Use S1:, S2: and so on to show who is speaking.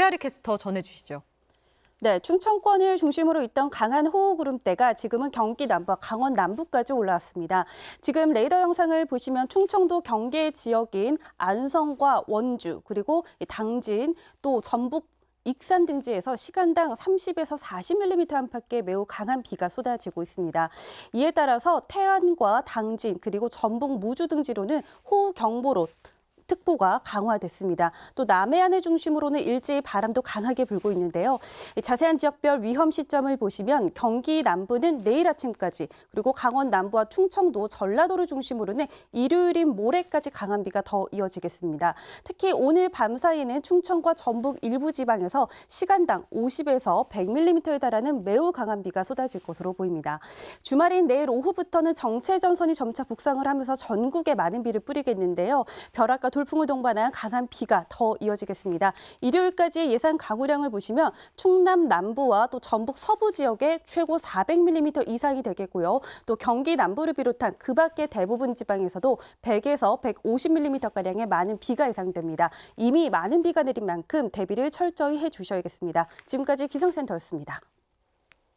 S1: 최아리 캐스터 전해주시죠.
S2: 네, 충청권을 중심으로 있던 강한 호우구름대가 지금은 경기 남부와 강원 남부까지 올라왔습니다. 지금 레이더 영상을 보시면 충청도 경계 지역인 안성과 원주 그리고 이 당진 또 전북 익산 등지에서 시간당 30에서 40mm 안팎의 매우 강한 비가 쏟아지고 있습니다. 이에 따라서 태안과 당진 그리고 전북 무주 등지로는 호우 경보로 특보가 강화됐습니다. 또 남해안을 중심으로는 일제히 바람도 강하게 불고 있는데요. 이 자세한 지역별 위험 시점을 보시면 경기 남부는 내일 아침까지 그리고 강원 남부와 충청도, 전라도를 중심으로는 일요일인 모레까지 강한 비가 더 이어지겠습니다. 특히 오늘 밤 사이에는 충청과 전북 일부 지방에서 시간당 50에서 100mm에 달하는 매우 강한 비가 쏟아질 것으로 보입니다. 주말인 내일 오후부터는 정체 전선이 점차 북상을 하면서 전국에 많은 비를 뿌리겠는데요. 벼락과 돌풍을 동반한 강한 비가 더 이어지겠습니다. 일요일까지 예상 강우량을 보시면 충남 남부와 또 전북 서부 지역에 최고 400mm 이상이 되겠고요. 또 경기 남부를 비롯한 그 밖의 대부분 지방에서도 100에서 150mm가량의 많은 비가 예상됩니다. 이미 많은 비가 내린 만큼 대비를 철저히 해 주셔야겠습니다. 지금까지 기상센터였습니다.